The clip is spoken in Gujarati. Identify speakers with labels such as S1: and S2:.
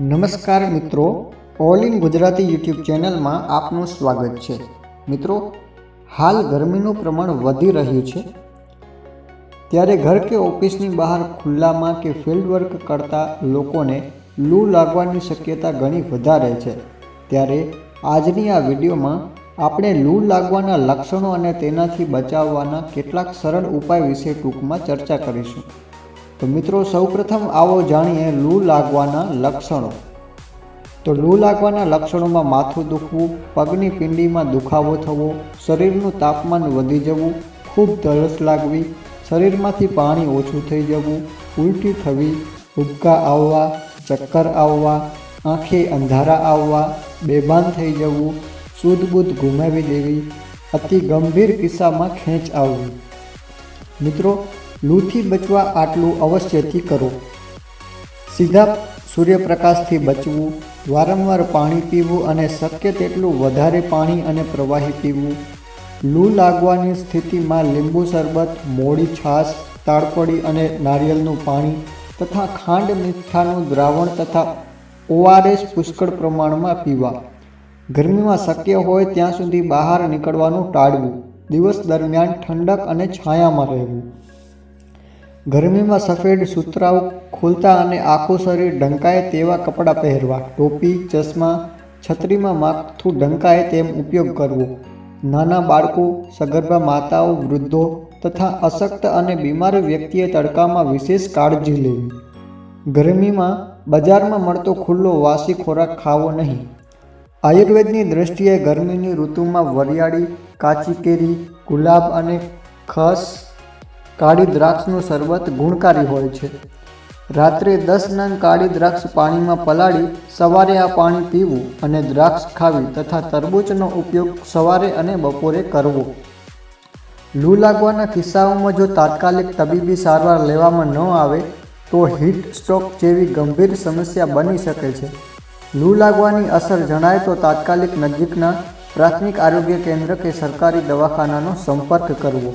S1: નમસ્કાર મિત્રો, ઓલ ઇન ગુજરાતી યુટ્યુબ ચેનલમાં આપનું સ્વાગત છે. મિત્રો, હાલ ગરમીનું પ્રમાણ વધી રહ્યું છે. ત્યારે ઘર કે ઓફિસની બહાર ખુલ્લામાં કે ફિલ્ડ વર્ક કરતા લોકોને લૂ લાગવાની શક્યતા ઘણી વધારે છે. ત્યારે આજની આ વિડીયોમાં આપણે લૂ લાગવાના લક્ષણો અને તેનાથી બચાવવાના કેટલાક સરળ ઉપાય વિશે ટૂંકમાં ચર્ચા કરીશું. તો મિત્રો, સૌપ્રથમ આવો જાણીએ લૂ લાગવાના લક્ષણો. તો લૂ લાગવાના લક્ષણોમાં માથું દુખવું, પગની પિંડીમાં દુખાવો થવો, શરીરનું તાપમાન વધી જવું, ખૂબ તરસ લાગવી, શરીરમાંથી પાણી ઓછું થઈ જવું, ઉલટી થવી, ઉબકા આવવા, ચક્કર આવવા, આંખે અંધારા આવવા, બેભાન થઈ જવું શુદ્ધ ગુમાવી દેવી, અતિ ગંભીર કિસ્સામાં ખેંચ આવવી. મિત્રો લૂથી બચવા આટલું અવશ્યથી કરો. સીધા સૂર્યપ્રકાશથી બચવું, વારંવાર પાણી પીવું અને શક્ય તેટલું વધારે પાણી અને પ્રવાહી પીવું. લૂ લાગવાની સ્થિતિમાં લીંબુ શરબત મોડી છાશ તાળપડી અને નારિયેળનું પાણી તથા ખાંડ મીઠાનું દ્રાવણ તથા ઓઆરએસ પુષ્કળ પ્રમાણમાં પીવા. ગરમીમાં શક્ય હોય ત્યાં સુધી બહાર નીકળવાનું ટાળવું. દિવસ દરમિયાન ઠંડક અને છાયામાં રહેવું. ગરમીમાં સફેદ સુતરાઉ ખુલતા અને આખું શરીર ઢંકાય તેવા કપડાં પહેરવા. ટોપી, ચશ્મા, છત્રીમાં માથું ઢંકાય તેમ ઉપયોગ કરવો. નાના બાળકો, સગર્ભા માતાઓ, વૃદ્ધો તથા અશક્ત અને બીમાર વ્યક્તિએ તડકામાં વિશેષ કાળજી લેવી. ગરમીમાં બજારમાં મળતો ખુલ્લો વાસી ખોરાક ખાવો નહીં. આયુર્વેદની દ્રષ્ટિએ ગરમીની ઋતુમાં વરિયાળી, કાચી કેરી, ગુલાબ અને ખસ કાળી દ્રાક્ષનું શરબત ગુણકારી હોય છે. રાત્રે દસ નંગ કાળી દ્રાક્ષ પાણીમાં પલાળી સવારે આ પાણી પીવું અને દ્રાક્ષ ખાવી તથા તરબૂચનો ઉપયોગ સવારે અને બપોરે કરવો. લૂ લાગવાના કિસ્સાઓમાં જો તાત્કાલિક તબીબી સારવાર લેવામાં ન આવે, તો હીટ સ્ટ્રોક જેવી ગંભીર સમસ્યા બની શકે છે. લૂ લાગવાની અસર જણાય તો તાત્કાલિક નજીકના પ્રાથમિક આરોગ્ય કેન્દ્ર કે સરકારી દવાખાનાનો સંપર્ક કરવો.